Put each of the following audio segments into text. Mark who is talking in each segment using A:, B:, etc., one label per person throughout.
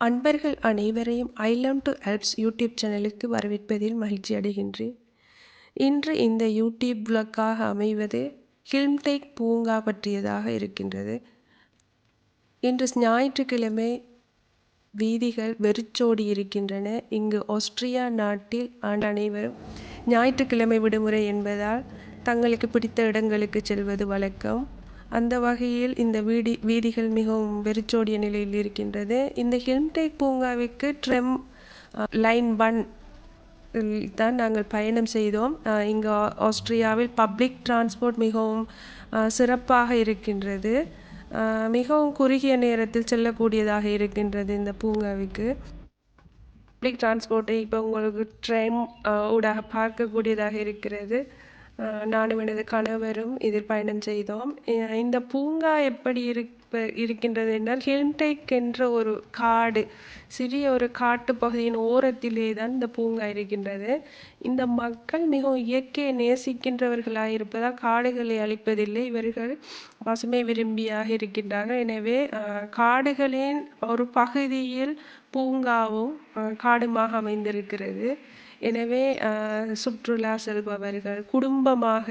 A: அன்பர்கள் அனைவரையும் I love to helps YouTube சேனலுக்கு வரவேற்பதில் மகிழ்ச்சி அடைகின்றேன். இன்று இந்த யூடியூப் விளக்காக அமைவது ஹில்ம்டேக் பூங்கா பற்றியதாக இருக்கின்றது. இன்று ஞாயிற்றுக்கிழமை வீதிகள் வெறிச்சோடி இருக்கின்றன. இங்கு ஆஸ்திரியா நாட்டில் ஆண்டு அனைவரும் ஞாயிற்றுக்கிழமை விடுமுறை என்பதால் தங்களுக்கு பிடித்த இடங்களுக்கு செல்வது வழக்கம். அந்த வகையில் இந்த வீடி வீதிகள் மிகவும் வெறிச்சோடிய நிலையில் இருக்கின்றது. இந்த ஹில்ம்டேக் பூங்காவிற்கு ட்ரெம் லைன் பன் தான் நாங்கள் பயணம் செய்தோம். இங்கு ஆஸ்திரியாவில் பப்ளிக் டிரான்ஸ்போர்ட் மிகவும் சிறப்பாக இருக்கின்றது. மிகவும் குறுகிய நேரத்தில் செல்லக்கூடியதாக இருக்கின்றது இந்த பூங்காவிற்கு. பப்ளிக் டிரான்ஸ்போர்ட்டை இப்போ உங்களுக்கு ட்ரெயின் ஊடாக பார்க்கக்கூடியதாக இருக்கிறது. நானும் எனது கணவரும் இதில் பயணம் செய்தோம். இந்த பூங்கா எப்படி இருப்ப இருக்கின்றது என்றால் ஹில்டேக் என்ற ஒரு காடு சிறிய ஒரு காட்டு பகுதியின் ஓரத்திலே தான் இந்த பூங்கா இருக்கின்றது. இந்த மக்கள் மிகவும் இயற்கையை நேசிக்கின்றவர்களாக இருப்பதால் காடுகளை அழிப்பதில்லை. இவர்கள் பசுமை விரும்பியாக இருக்கின்றார்கள். எனவே காடுகளின் ஒரு பகுதியில் பூங்காவும் காடுமாக அமைந்திருக்கிறது. எனவே சுற்றுலா செல்பவர்கள் குடும்பமாக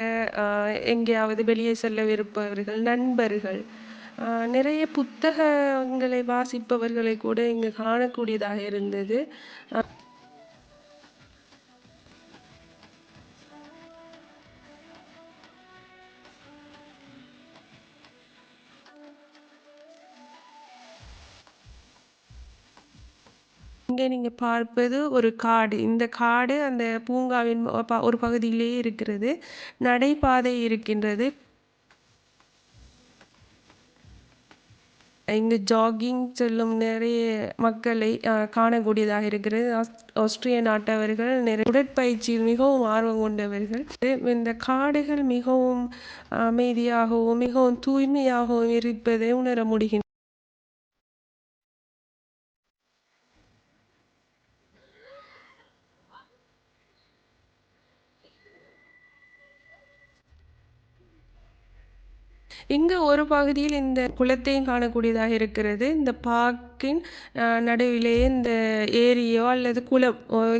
A: எங்கேயாவது வெளியே செல்லவிருப்பவர்கள் நண்பர்கள் நிறைய புத்தகங்களை வாசிப்பவர்களை கூட இங்கு காணக்கூடியதாக இருந்தது. இங்கே நீங்கள் பார்ப்பது ஒரு காடு. இந்த காடு அந்த பூங்காவின் ஒரு பகுதியிலே இருக்கிறது. நடைபாதை இருக்கின்றது. இங்கு ஜாகிங் செல்லும் நிறைய மக்களை காணக்கூடியதாக இருக்கிறது. ஆஸ்திரிய நாட்டவர்கள் நிறைய உடற்பயிற்சியில் மிகவும் ஆர்வம் கொண்டவர்கள். இந்த காடுகள் மிகவும் அமைதியாகவும் மிகவும் தூய்மையாகவும் இருப்பதை உணர முடிகின்றன. இங்கு ஒரு பகுதியில் இந்த குளத்தையும் காணக்கூடியதாக இருக்கிறது. இந்த பார்க்கின் நடுவிலேயே இந்த ஏரியோ அல்லது குளம்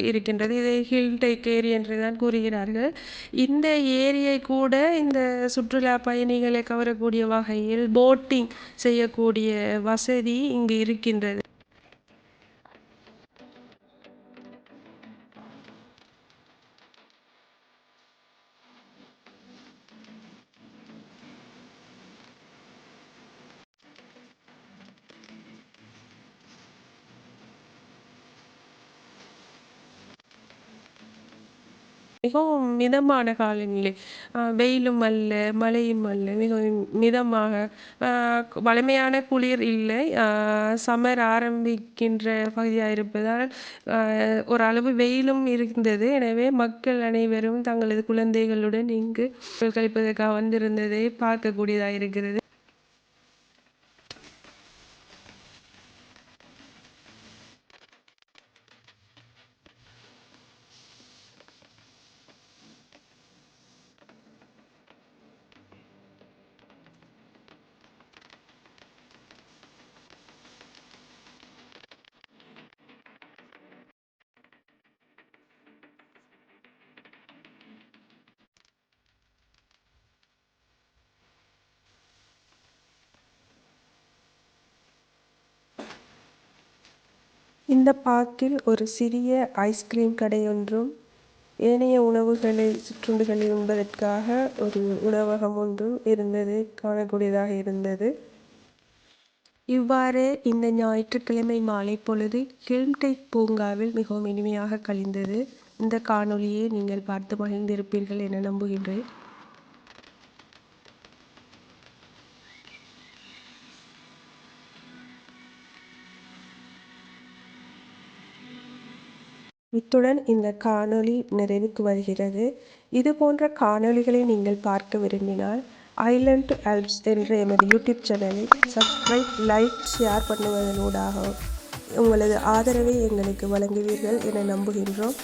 A: இருக்கின்றது. இதை ஹில் டேக் ஏரி என்று தான் கூறுகிறார்கள். இந்த ஏரியை கூட இந்த சுற்றுலா பயணிகளை கவரக்கூடிய வகையில் போட்டிங் செய்யக்கூடிய வசதி இங்கு இருக்கின்றது. மிகவும் மிதமான காலநிலை. வெயிலும் அல்ல மழையும் அல்ல மிகவும் மிதமாக வலிமையான குளிர் இல்லை. சம்மர் ஆரம்பிக்கின்ற பகுதியாக இருப்பதால் ஓரளவு வெயிலும் இருந்தது. எனவே மக்கள் அனைவரும் தங்களது குழந்தைகளுடன் இங்கு கழிப்பதற்காக வந்திருந்ததை பார்க்கக்கூடியதாக இருக்கிறது. இந்த பார்க்கில் ஒரு சிறிய ஐஸ்கிரீம் கடையொன்றும் ஏனைய உணவுகளை சிற்றுண்டிகளை உண்பதற்காக ஒரு உணவகம் ஒன்றும் இருந்தது காணக்கூடியதாக இருந்தது. இவ்வாறு இந்த ஞாயிற்றுக்கிழமை மாலை பொழுது ஹில்ம்டேக் பூங்காவில் மிகவும் இனிமையாக கழிந்தது. இந்த காணொளியை நீங்கள் பார்த்து மகிழ்ந்திருப்பீர்கள் என நம்புகின்றேன். இத்துடன் இந்த காணொளி நிறைவுக்கு வருகிறது. இது போன்ற காணொளிகளை நீங்கள் பார்க்க விரும்பினால் ஐலண்ட் ஆல்ப்ஸ் என்ற எமது யூடியூப் சேனலை சப்ஸ்கிரைப் லைக் ஷேர் பண்ணுவதனூடாக உங்களது ஆதரவை எங்களுக்கு வழங்குவீர்கள் என நம்புகின்றோம்.